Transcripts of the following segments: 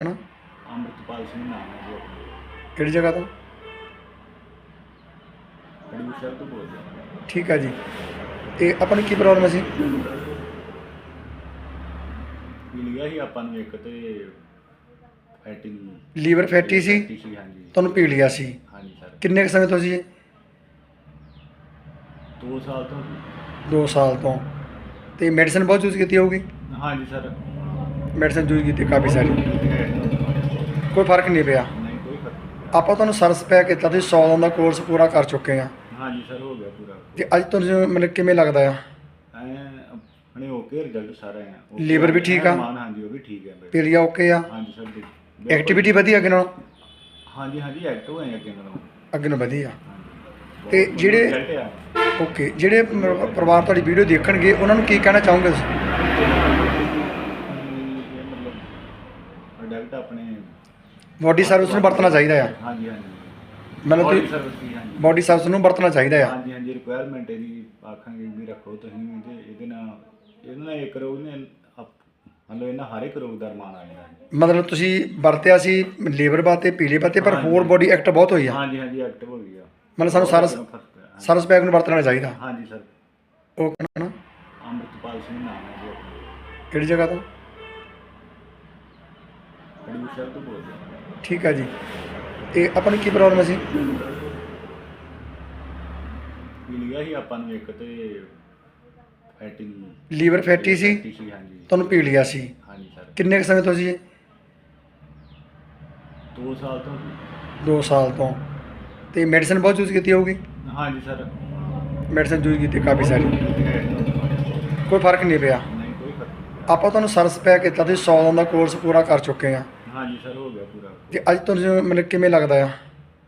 ਹਨਾ? ਅੰਮ੍ਰਿਤਪਾਲ ਸਿੰਘ ਨਾਮ ਹੈ ਜੀ ਆਪਣਾ। ਕਿਹੜੀ ਜਗ੍ਹਾ ਤੋਂ? ਖਡੂਰ ਸਾਹਿਬ ਤੋਂ ਬੋਲਦੇ ਹਾਂ ਠੀਕ ਆ ਜੀ। ਤੇ ਆਪਾਂ ਨੂੰ ਕੀ ਪ੍ਰੋਬਲਮ ਸੀ? ਪੀਲੀਆ ਹੀ ਆਪਾਂ ਨੂੰ ਇੱਕ ਤੇ ਫੈਟੀ ਲੀਵਰ ਫੈਟੀ ਸੀ? ਸੀ ਹਾਂਜੀ। ਤੁਹਾਨੂੰ ਪੀ ਲਿਆ ਸੀ? ਹਾਂਜੀ ਸਰ। ਕਿੰਨੇ ਕੁ ਸਮੇਂ ਤੋਂ ਸੀ ਇਹ? 2 ਸਾਲ ਤੋਂ 2 ਸਾਲ ਤੋਂ। ਤੇ ਮੈਡੀਸਨ ਬਹੁਤ ਯੂਜ਼ ਕੀਤੀ ਹੋਊਗੀ? ਹਾਂਜੀ ਸਰ। ਮੈਡੀਸਨ ਯੂਜ਼ ਕੀਤੀ ਕਾਫੀ ਸਾਰੀ। ਕੋਈ ਫ਼ਰਕ ਨਹੀਂ ਪਿਆ। ਨਹੀਂ ਕੋਈ ਫ਼ਰਕ ਆਪਾਂ ਤੁਹਾਨੂੰ ਸਰਸ ਪੈਕ ਕੀਤਾ ਤੁਸੀਂ 100 ਦਿਨ ਦਾ ਕੋਰਸ ਪੂਰਾ ਕਰ ਚੁੱਕੇ ਆ। ਹਾਂਜੀ ਸਰ ਹੋ ਗਿਆ ਪੂਰਾ। ਤੇ ਅੱਜ ਤੁਹਾਨੂੰ ਮਤਲਬ ਕਿਵੇਂ ਲੱਗਦਾ ਆ? ਐ ਆਪਣੇ ਓਕੇ ਰਿਜ਼ਲਟ ਸਾਰਾ ਹੈ Okay Liver ਵੀ ਠੀਕ ਆ? ਮਾਨ ਹਾਂਜੀ ਉਹ ਵੀ ਠੀਕ ਹੈ ਮੇਰੇ। ਪੀਲੀਆ ਓਕੇ ਆ? ਹਾਂਜੀ ਸਰ ਜੀ। ਐਕਟੀਵਿਟੀ ਵਧੀਆ ਅੱਗੇ ਨਾਲੋਂ? ਹਾਂਜੀ ਹਾਂਜੀ ਐਕਟਿਵ ਹੈ ਅੱਗੇ ਨਾਲੋਂ। ਅੱਗੇ ਨਾਲੋਂ ਵਧੀਆ। ਹਾਂਜੀ। ਤੇ ਬਹੁਤ ਜਿਹੜੇ- result ਆ। ਓਕੇ ਜਿਹੜੇ ਮ- ਪਰਿਵਾਰ ਤੁਹਾਡੀ ਵੀਡੀਓ ਦੇਖਣਗੇ ਉਹਨਾਂ ਨੂੰ ਕੀ ਕਹਿਣਾ ਚਾਹੋਗੇ ਤੁਸੀਂ ਇਹ ਮਤਲਬ ਪ੍ਰੋਡਕਟ ਆਪਣੇ ਬੋਡੀ ਸਰਵਿਸ ਨੂੰ ਵਰਤਣਾ ਚਾਹੀਦਾ ਆ। ਹਾਂਜੀ ਹਾਂਜੀ। ਮਤਲਬ ਬੋਡੀ ਸਰਵਿਸ ਦੀ ਹਾਂਜੀ। ਬੋਡੀ ਸਰਵਿਸ ਨੂੰ ਵਰਤਣਾ ਚਾਹੀਦਾ ਆ। ਹਾਂਜੀ ਹਾਂਜੀ ਰਿਕੁਆਇਰਮੈਂਟ ਇਹਦੀ ਆਖਾਂਗੇ ਵੀ ਰੱਖੋ ਤੁਸੀਂ ਵੀ ਤੇ ਇਹਦੇ ਨਾਲ ਇਹਦੇ ਨਾਲ ਇੱਕ ਰੋਗ ਨੇ ਆਪ- ਮਤਲਬ ਇਹਨਾਂ ਹਰ ਇੱਕ ਰੋਗ ਦਾ ਰਮਾਨ ਆ ਜਾਂਦਾ ਹੈ। ਮਤਲਬ ਤੁਸੀਂ ਵਰਤਿਆ ਸੀ ਲੀਵਰ ਬਾਤੇ ਪੀਲੇ ਬਾਤੇ ਪਰ ਹੋਰ ਬੋਡੀ ਐਕਟ ਬਹੁਤ ਹੋਈ ਆ। ਹਾਂਜੀ ਹਾਂਜੀ ਐਕਟਿਵ ਹੋ ਗਈ ਆ। ਮਤਲਬ ਸਾਨੂੰ ਸਰਸ ਬਹੁਤ ਫ਼ਰਕ ਪਿਆ। ਪੈਕ ਨੂੰ ਵਰਤਣਾ ਚਾਹੀਦਾ। ਹਾਂਜੀ ਸਰ। ਓਕੇ ਨਾ ਅੰਮ੍ਰਿਤਪਾਲ ਸਿੰਘ ਨਾਮ ਹੈ ਜੀ ਆਪਣਾ। ਕਿਹੜੀ ਜਗ੍ਹਾ ਤੋਂ? ਤੋਂ ਬੋਲਦੇ ਠੀਕ ਆ ਜੀ। ਤੇ ਆਪਾਂ ਨੂੰ ਕੀ ਪ੍ਰੋਬਲਮ ਸੀ? ਪੀਲੀਆ ਹੀ ਆਪਾਂ ਨੂੰ ਇੱਕ ਤੇ ਫੈਟੀ ਲੀਵਰ ਫੈਟੀ ਸੀ? ਸੀ ਹਾਂਜੀ। ਤੁਹਾਨੂੰ ਪੀ ਸੀ। ਹਾਂਜੀ ਸਰ। ਕਿੰਨੇ ਕੁ ਸਮੇਂ ਤੋਂ ਸੀ ਇਹ? 2 ਸਾਲ ਤੋਂ 2 ਸਾਲ ਤੋਂ। ਤੇ ਮੈਡੀਸਨ ਬਹੁਤ ਯੂਜ਼ ਕੀਤੀ ਹੋਊਗੀ? ਹਾਂਜੀ ਸਰ। ਮੈਡੀਸਨ ਯੂਜ਼ ਕੀਤੀ ਕਾਫੀ ਸਾਰੀ। ਕੋਈ ਫ਼ਰਕ ਨਹੀਂ ਪਿਆ। ਨਹੀਂ ਕੋਈ ਫ਼ਰਕ ਆਪਾਂ ਤੁਹਾਨੂੰ ਸਰਸ ਪੈਕ ਕੀਤਾ ਤੁਸੀਂ 100 ਦਿਨ ਦਾ ਕੋਰਸ ਪੂਰਾ ਕਰ ਚੁੱਕੇ ਆ। ਹਾਂਜੀ ਸਰ ਹੋ ਗਿਆ ਪੂਰਾ। ਤੇ ਅੱਜ ਤੁਹਾਨੂੰ ਮਤਲਬ ਕਿਵੇਂ ਲੱਗਦਾ ਆ?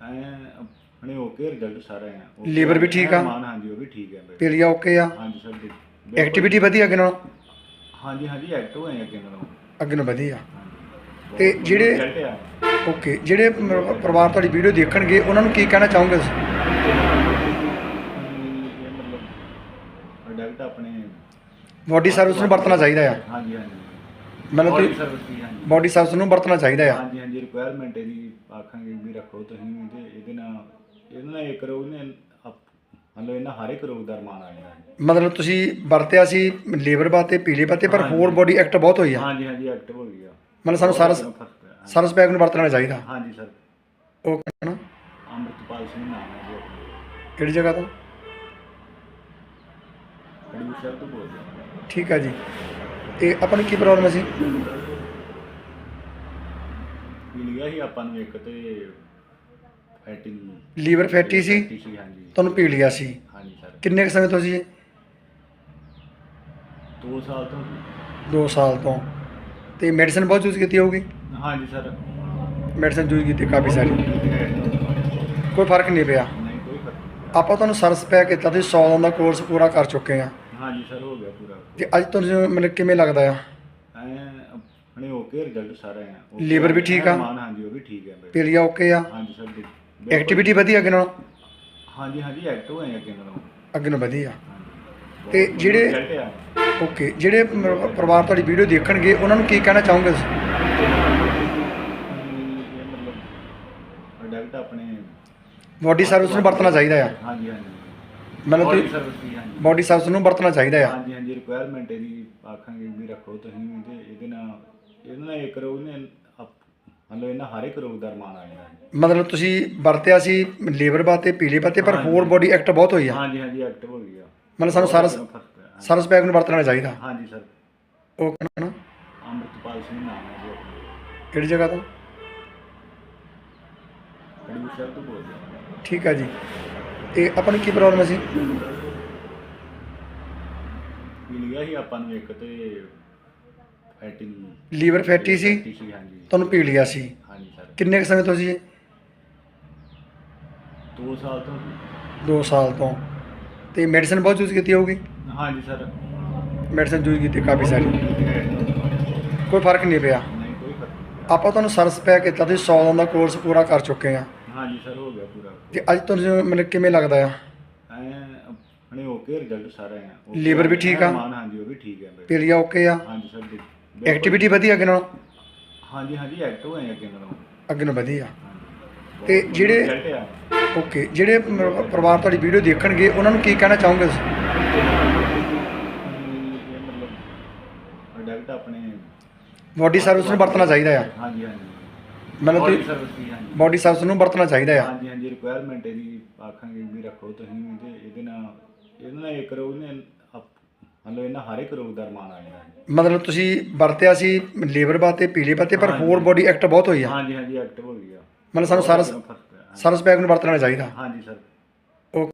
ਐ ਆਪਣੇ ਓਕੇ ਰਿਜ਼ਲਟ ਸਾਰਾ ਹੈ Okay Liver ਵੀ ਠੀਕ ਆ? ਮਾਨ ਹਾਂਜੀ ਉਹ ਵੀ ਠੀਕ ਹੈ। ਪੀਲੀਆ ਓਕੇ ਆ? ਹਾਂਜੀ ਸਰ ਜੀ। ਐਕਟੀਵਿਟੀ ਵਧੀਆ ਅੱਗੇ ਨਾਲੋਂ? ਹਾਂਜੀ ਹਾਂਜੀ ਐਕਟਿਵ ਹੈ ਅੱਗੇ ਨਾਲੋਂ। ਅੱਗੇ ਨਾਲੋਂ ਵਧੀਆ। ਹਾਂਜੀ। ਤੇ ਬਹੁਤ ਜਿਹੜੇ- result ਆ। ਓਕੇ ਜਿਹੜੇ ਮ- ਪਰਿਵਾਰ ਤੁਹਾਡੀ ਵੀਡੀਓ ਦੇਖਣਗੇ ਉਹਨਾਂ ਨੂੰ ਕੀ ਕਹਿਣਾ ਚਾਹੋਗੇ ਤੁਸੀਂ? ਇਹ ਮਤਲਬ ਪ੍ਰੋਡਕਟ ਆਪਣੇ ਬੋਡੀ ਸਰਵਿਸ ਨੂੰ ਵਰਤਣਾ ਚਾਹੀਦਾ ਆ। ਹਾਂਜੀ ਹਾਂਜੀ। ਮਤਲਬ ਹਾਂਜੀ। ਬੋਡੀ ਸਰਵਿਸ ਨੂੰ ਵਰਤਣਾ ਚਾਹੀਦਾ ਆ। ਹਾਂਜੀ ਹਾਂਜੀ ਰਿਕੁਆਇਰਮੈਂਟ ਇਹਦੀ ਆਖਾਂਗੇ ਵੀ ਰੱਖੋ ਤੁਸੀਂ ਤੇ ਇਹਦੇ ਨਾਲ ਇਹਦੇ ਨਾਲ ਇੱਕ ਰੋਗ ਨੇ ਮਤਲਬ ਇਹਨਾਂ ਹਰ ਇੱਕ ਰੋਗ ਦਾ ਰਮਾਨ ਆ ਜਾਂਦਾ। ਮਤਲਬ ਤੁਸੀਂ ਵਰਤਿਆ ਸੀ ਲੀਵਰ ਬਾਤੇ ਪੀਲੇ ਬਾਤੇ ਪਰ ਹੋਰ ਬੋਡੀ ਐਕਟ ਬਹੁਤ ਹੋਈ ਆ। ਹਾਂਜੀ ਹਾਂਜੀ ਐਕਟਿਵ ਹੋ ਗਈ ਆ। ਮਤਲਬ ਸਾਨੂੰ ਸਰਸ ਬਹੁਤ ਫ਼ਰਕ ਪਿਆ। ਹਾਂਜੀ। ਸਰਸ ਪੈਕ ਨੂੰ ਵਰਤਣਾ ਚਾਹੀਦਾ। ਹਾਂਜੀ ਸਰ। ਓਕੇ ਨਾ? ਅੰਮ੍ਰਿਤਪਾਲ ਸਿੰਘ ਨਾਮ ਹੈ ਜੀ ਆਪਣਾ। ਕਿਹੜੀ ਜਗ੍ਹਾ ਤੋਂ? ਖਡੂਰ ਸਾਹਿਬ ਤੋਂ ਬੋਲਦੇ ਹਾਂ ਠੀਕ ਆ ਜੀ। ਤੇ ਆਪਾਂ ਨੂੰ ਕੀ ਪ੍ਰੋਬਲਮ ਸੀ ਪੀਲੀਆ ਹੀ ਆਪਾਂ ਨੂੰ ਇੱਕ ਤੇ ਫੈਟੀ ਲੀਵਰ ਫੈਟੀ ਸੀ? ਫੈਟੀ ਸੀ ਹਾਂਜੀ। ਤੁਹਾਨੂੰ ਪੀ ਸੀ? ਹਾਂਜੀ ਸਰ। ਕਿੰਨੇ ਕੁ ਸਮੇਂ ਤੋਂ ਸੀ? ਇਹ 2 ਸਾਲ ਤੋਂ 2 ਸਾਲ ਤੋਂ। ਤੇ ਮੈਡੀਸਨ ਬਹੁਤ ਯੂਜ਼ ਕੀਤੀ ਹੋਊਗੀ? ਹਾਂਜੀ ਸਰ। ਮੈਡੀਸਨ ਯੂਜ਼ ਕੀਤੀ ਕਾਫੀ ਸਾਰੀ। ਕੋਈ ਫ਼ਰਕ ਨਹੀਂ ਪਿਆ। ਨਹੀਂ ਕੋਈ ਫ਼ਰਕ ਆਪਾਂ ਤੁਹਾਨੂੰ ਸਰਸ ਪੈਕ ਕੀਤਾ ਤੁਸੀਂ 100 ਦਿਨ ਦਾ ਕੋਰਸ ਪੂਰਾ ਕਰ ਚੁੱਕੇ ਆ ਹਾਂਜੀ ਸਰ ਹੋ ਗਿਆ ਪੂਰਾ। ਤੇ ਅੱਜ ਤੁਹਾਨੂੰ ਮਤਲਬ ਕਿਵੇਂ ਲੱਗਦਾ ਆ? ਐ ਆਪਣੇ ਓਕੇ ਰਿਜ਼ਲਟ ਸਾਰਾ ਹੈ Okay Liver ਵੀ ਠੀਕ ਆ? ਮਾਨ ਹਾਂਜੀ ਉਹ ਵੀ ਠੀਕ ਹੈ ਮੇਰੇ। ਪੀਲੀਆ ਓਕੇ ਆ? ਹਾਂਜੀ ਸਰ ਜੀ। ਐਕਟੀਵਿਟੀ ਵਧੀਆ ਅੱਗੇ ਨਾਲੋਂ? ਹਾਂਜੀ ਹਾਂਜੀ ਐਕਟਿਵ ਹੈ ਅੱਗੇ ਨਾਲੋਂ। ਅੱਗੇ ਨਾਲੋਂ ਵਧੀਆ। ਹਾਂਜੀ। ਤੇ ਬਹੁਤ ਜਿਹੜੇ- result ਆ। ਓਕੇ ਜਿਹੜੇ ਮ- ਪਰਿਵਾਰ ਤੁਹਾਡੀ ਵੀਡੀਓ ਦੇਖਣਗੇ ਉਹਨਾਂ ਨੂੰ ਕੀ ਕਹਿਣਾ ਚਾਹੋਗੇ ਤੁਸੀਂ? ਇਹ ਮਤਲਬ ਪ੍ਰੋਡਕਟ ਆਪਣੇ ਬੋਡੀ ਸਰਵਿਸ ਨੂੰ ਵਰਤਣਾ ਚਾਹੀਦਾ ਆ। ਹਾਂਜੀ ਹਾਂਜੀ। ਮਤਲਬ ਬੋਡੀ ਤੁਸੀਂ ਸਰਵਿਸ ਦੀ ਹਾਂਜੀ। ਬੋਡੀ ਸਰਵਿਸ ਨੂੰ ਵਰਤਣਾ ਚਾਹੀਦਾ ਆ। ਹਾਂਜੀ ਹਾਂਜੀ ਰਿਕੁਆਇਰਮੈਂਟ ਇਹਦੀ ਆਖਾਂਗੇ ਵੀ ਰੱਖੋ ਤੁਸੀਂ ਵੀ ਤੇ ਇਹਦੇ ਨਾਲ ਇਹਦੇ ਨਾਲ ਇੱਕ ਰੋਗ ਨੇ ਆਪ- ਮਤਲਬ ਇਹਨਾਂ ਹਰ ਇੱਕ ਰੋਗ ਦਾ ਰਮਾਨ ਆ ਜਾਂਦਾ ਹੈ। ਮਤਲਬ ਤੁਸੀਂ ਵਰਤਿਆ ਸੀ ਲੀਵਰ ਬਾਤੇ ਪੀਲੇ ਬਾਤੇ ਪਰ ਹੋਰ ਬੋਡੀ ਐਕਟ ਬਹੁਤ ਹੋਈ ਆ। ਹਾਂਜੀ ਹਾਂਜੀ ਐਕਟਿਵ ਹੋ ਗਈ ਆ। ਮਤਲਬ ਸਾਨੂੰ ਬਹੁਤ ਸਰਸ ਫ਼ਰਕ ਪਿਆ। ਸਰਸ ਪੈਕ ਨੂੰ ਵਰਤਣਾ ਚਾਹੀਦਾ। ਹਾਂਜੀ ਸਰ। ਓਕੇ ਨਾ ਅੰਮ੍ਰਿਤਪਾਲ ਸਿੰਘ ਨਾਮ ਹੈ ਜੀ ਆਪਣਾ। ਕਿਹੜੀ ਜਗ੍ਹਾ ਤੋਂ? ਖਡੂਰ ਸਾਹਿਬ ਤੋਂ ਬੋਲਦੇ ਹਾਂ ਠੀਕ ਆ ਜੀ। ਤੇ ਆਪਾਂ ਨੂੰ ਕੀ ਪ੍ਰੋਬਲਮ ਸੀ ਪੀਲੀਆ ਹੀ ਆਪਾਂ ਨੂੰ ਇੱਕ ਤੇ ਫੈਟੀ ਲੀਵਰ ਫੈਟੀ ਸੀ? ਸੀ ਹਾਂਜੀ। ਤੁਹਾਨੂੰ ਪੀ ਲਿਆ ਸੀ? ਹਾਂਜੀ ਸਰ। ਕਿੰਨੇ ਕੁ ਸਮੇਂ ਤੋਂ ਸੀ ਇਹ? 2 ਸਾਲ ਤੋਂ। 2 ਸਾਲ ਤੋਂ। ਤੇ ਮੈਡੀਸਨ ਬਹੁਤ ਯੂਜ਼ ਕੀਤੀ ਹੋਊਗੀ? ਹਾਂਜੀ ਸਰ। ਮੈਡੀਸਨ ਯੂਜ਼ ਕੀਤੀ ਕਾਫੀ ਸਾਰੀ। ਕੋਈ ਫ਼ਰਕ ਨਹੀਂ ਪਿਆ? ਨਹੀਂ ਕੋਈ ਫ਼ਰਕ ਆਪਾਂ ਤੁਹਾਨੂੰ ਸਰਸ ਪੈਕ ਕੀਤਾ ਤੁਸੀਂ 100 ਦਿਨ ਦਾ ਕੋਰਸ ਪੂਰਾ ਕਰ ਚੁੱਕੇ ਆ। ਹਾਂਜੀ ਸਰ ਹੋ ਗਿਆ ਪੂਰਾ ਤੇ ਅੱਜ ਤੁਹਾਨੂੰ ਮਤਲਬ ਕਿਵੇਂ ਲੱਗਦਾ ਆ ਐ ਆਪਣੇ ਓਕੇ ਰਿਜ਼ਲਟ ਸਾਰਾ ਹੈ Okay Liver ਵੀ ਠੀਕ ਆ? ਮਾਨ ਹਾਂਜੀ ਉਹ ਵੀ ਠੀਕ ਹੈ ਮੇਰੇ। ਪੀਲੀਆ ਓਕੇ ਆ ਹਾਂਜੀ ਸਰ ਜੀ। ਐਕਟੀਵਿਟੀ ਵਧੀਆ ਅੱਗੇ ਨਾਲੋਂ ਹਾਂਜੀ ਹਾਂਜੀ ਐਕਟਿਵ ਹੋਏ ਅੱਗੇ ਨਾਲੋਂ ਅੱਗੇ ਨੂੰ ਵਧੀਆ ਹਾਂਜੀ। ਤੇ ਬਹੁਤ ਜਿਹੜੇ- result ਆ। ਓਕੇ ਜਿਹੜੇ ਮ- ਪਰਿਵਾਰ ਤੁਹਾਡੀ ਵੀਡੀਓ ਦੇਖਣਗੇ ਉਹਨਾਂ ਨੂੰ ਕੀ ਕਹਿਣਾ ਚਾਹੋਗੇ ਤੁਸੀਂ ਇਹ ਮਤਲਬ ਪ੍ਰੋਡਕਟ ਆਪਣੇ ਬੋਡੀ ਸਰਵਿਸ ਨੂੰ ਵਰਤਣਾ ਚਾਹੀਦਾ ਆ ਹਾਂਜੀ ਹਾਂਜੀ ਮਤਲਬ ਹਾਂਜੀ। ਬੋਡੀ ਸਰਵਿਸ ਨੂੰ ਵਰਤਣਾ ਚਾਹੀਦਾ ਆ। ਹਾਂਜੀ ਹਾਂਜੀ ਰਿਕੁਆਇਰਮੈਂਟ ਇਹਦੀ ਆਖਾਂਗੇ ਵੀ ਰੱਖੋ ਤੁਸੀਂ ਤੇ ਇਹਦੇ ਨਾਲ ਇਹਦੇ ਨਾਲ ਇੱਕ ਰੋਗ ਨੇ ਮਤਲਬ ਇਹਨਾਂ ਹਰ ਇੱਕ ਰੋਗ ਦਾ ਰਮਾਨ ਆ ਜਾਂਦਾ ਮਤਲਬ ਤੁਸੀਂ ਵਰਤਿਆ ਸੀ ਲੀਵਰ ਬਾਤੇ ਪੀਲੇ ਬਾਤੇ ਪਰ। ਹੋਰ ਬੋਡੀ ਐਕਟ ਬਹੁਤ ਹੋਈ ਆ। ਹਾਂਜੀ ਹਾਂਜੀ ਐਕਟਿਵ ਹੋ ਗਈ ਆ। ਮਤਲਬ ਸਾਨੂੰ ਬਹੁਤ ਸਰਸ ਪੈਕ ਨੂੰ ਵਰਤਣਾ ਚਾਹੀਦਾ। ਹਾਂਜੀ ਸਰ